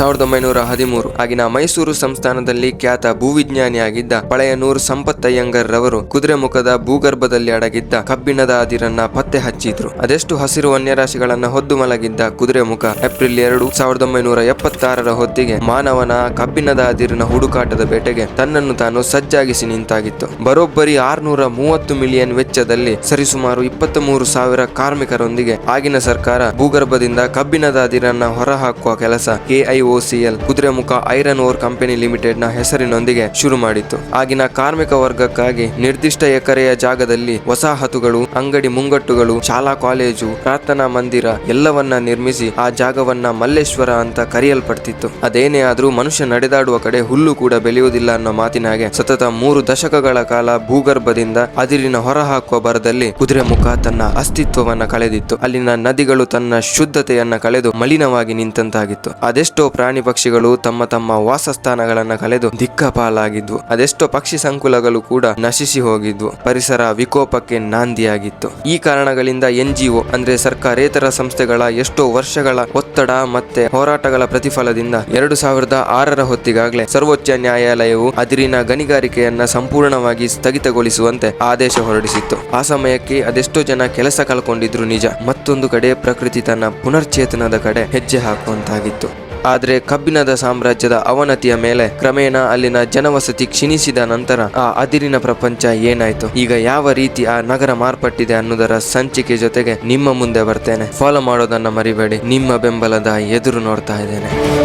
ಸಾವಿರದ ಒಂಬೈನೂರ ಹದಿಮೂರು ಆಗಿನ ಮೈಸೂರು ಸಂಸ್ಥಾನದಲ್ಲಿ ಖ್ಯಾತ ಭೂವಿಜ್ಞಾನಿಯಾಗಿದ್ದ ಪಳೆಯನೂರು ಸಂಪತ್ತಯ್ಯಂಗರ್ ರವರು ಕುದುರೆಮುಖದ ಭೂಗರ್ಭದಲ್ಲಿ ಅಡಗಿದ್ದ ಕಬ್ಬಿಣದ ಅದಿರನ್ನ ಪತ್ತೆ ಹಚ್ಚಿದ್ರು. ಅದೆಷ್ಟು ಹಸಿರು ವನ್ಯರಾಶಿಗಳನ್ನ ಹೊದ್ದು ಮಲಗಿದ್ದ ಕುದುರೆಮುಖ ಏಪ್ರಿಲ್ ಎರಡು ಸಾವಿರದ ಒಂಬೈನೂರ ಎಪ್ಪತ್ತಾರರ ಹೊತ್ತಿಗೆ ಮಾನವನ ಕಬ್ಬಿಣದ ಅದಿರಿನ ಹುಡುಕಾಟದ ಬೇಟೆಗೆ ತನ್ನನ್ನು ತಾನು ಸಜ್ಜಾಗಿಸಿ ನಿಂತಾಗಿತ್ತು. ಬರೋಬ್ಬರಿ ಆರ್ನೂರ ಮೂವತ್ತು ಮಿಲಿಯನ್ ವೆಚ್ಚದಲ್ಲಿ ಸರಿಸುಮಾರು ಇಪ್ಪತ್ತ್ ಮೂರು ಸಾವಿರ ಕಾರ್ಮಿಕರೊಂದಿಗೆ ಆಗಿನ ಸರ್ಕಾರ ಭೂಗರ್ಭದಿಂದ ಕಬ್ಬಿಣದ ಅದಿರನ್ನ ಹೊರಹಾಕುವ ಕೆಲಸ KIOCL Kudremukh iron ore company ಲಿಮಿಟೆಡ್ನ ಹೆಸರಿನೊಂದಿಗೆ ಶುರು ಮಾಡಿತ್ತು. ಆಗಿನ ಕಾರ್ಮಿಕ ವರ್ಗಕ್ಕಾಗಿ ನಿರ್ದಿಷ್ಟ ಎಕರೆಯ ಜಾಗದಲ್ಲಿ ವಸಾಹತುಗಳು ಅಂಗಡಿ ಮುಂಗಟ್ಟುಗಳು, ಶಾಲಾ ಕಾಲೇಜು, ಪ್ರಾರ್ಥನಾ ಮಂದಿರ ಎಲ್ಲವನ್ನ ನಿರ್ಮಿಸಿ ಆ ಜಾಗವನ್ನ ಮಲ್ಲೇಶ್ವರ ಅಂತ ಕರೆಯಲ್ಪಡ್ತಿತ್ತು. ಅದೇನೇ ಆದ್ರೂ ಮನುಷ್ಯ ನಡೆದಾಡುವ ಕಡೆ ಹುಲ್ಲು ಕೂಡ ಬೆಳೆಯುವುದಿಲ್ಲ ಅನ್ನೋ ಮಾತಿನಾಗೆ ಸತತ ಮೂರು ದಶಕಗಳ ಕಾಲ ಭೂಗರ್ಭದಿಂದ ಅದಿರಿನ ಹೊರಹಾಕುವ ಬರದಲ್ಲಿ ಕುದುರೆಮುಖ ತನ್ನ ಅಸ್ತಿತ್ವವನ್ನ ಕಳೆದಿತ್ತು. ಅಲ್ಲಿನ ನದಿಗಳು ತನ್ನ ಶುದ್ಧತೆಯನ್ನ ಕಳೆದು ಮಲಿನವಾಗಿ ನಿಂತಂತಾಗಿತ್ತು. ಅದೆಷ್ಟೋ ಪ್ರಾಣಿ ಪಕ್ಷಿಗಳು ತಮ್ಮ ತಮ್ಮ ವಾಸಸ್ಥಾನಗಳನ್ನು ಕಳೆದು ದಿಕ್ಕಪಾಲಾಗಿದ್ವು ಅದೆಷ್ಟೋ ಪಕ್ಷಿ ಸಂಕುಲಗಳು ಕೂಡ ನಶಿಸಿ ಹೋಗಿದ್ವು ಪರಿಸರ ವಿಕೋಪಕ್ಕೆ ನಾಂದಿಯಾಗಿತ್ತು. ಈ ಕಾರಣಗಳಿಂದ ಎನ್ಜಿಒ, ಅಂದ್ರೆ ಸರ್ಕಾರೇತರ ಸಂಸ್ಥೆಗಳ ಎಷ್ಟೋ ವರ್ಷಗಳ ಒತ್ತಡ ಮತ್ತೆ ಹೋರಾಟಗಳ ಪ್ರತಿಫಲದಿಂದ ಎರಡು ಸಾವಿರದ ಆರರ ಹೊತ್ತಿಗಾಗಲೇ ಸರ್ವೋಚ್ಚ ನ್ಯಾಯಾಲಯವು ಅದಿರಿನ ಗಣಿಗಾರಿಕೆಯನ್ನ ಸಂಪೂರ್ಣವಾಗಿ ಸ್ಥಗಿತಗೊಳಿಸುವಂತೆ ಆದೇಶ ಹೊರಡಿಸಿತ್ತು. ಆ ಸಮಯಕ್ಕೆ ಅದೆಷ್ಟೋ ಜನ ಕೆಲಸ ಕಳ್ಕೊಂಡಿದ್ರು ನಿಜ. ಮತ್ತೊಂದು ಕಡೆ ಪ್ರಕೃತಿ ತನ್ನ ಪುನರ್ಚೇತನದ ಕಡೆ ಹೆಜ್ಜೆ ಹಾಕುವಂತಾಗಿತ್ತು. ಆದ್ರೆ ಕಬ್ಬಿಣದ ಸಾಮ್ರಾಜ್ಯದ ಅವನತಿಯ ಮೇಲೆ ಕ್ರಮೇಣ ಅಲ್ಲಿನ ಜನವಸತಿ ಕ್ಷೀಣಿಸಿದ ನಂತರ ಆ ಅದಿರಿನ ಪ್ರಪಂಚ ಏನಾಯ್ತು? ಈಗ ಯಾವ ರೀತಿ ಆ ನಗರ ಮಾರ್ಪಟ್ಟಿದೆ ಅನ್ನೋದರ ಸಂಚಿಕೆ ಜೊತೆಗೆ ನಿಮ್ಮ ಮುಂದೆ ಬರ್ತೇನೆ. ಫಾಲೋ ಮಾಡೋದನ್ನ ಮರಿಬೇಡಿ. ನಿಮ್ಮ ಬೆಂಬಲದ ಎದುರು ನೋಡ್ತಾ ಇದ್ದೇನೆ.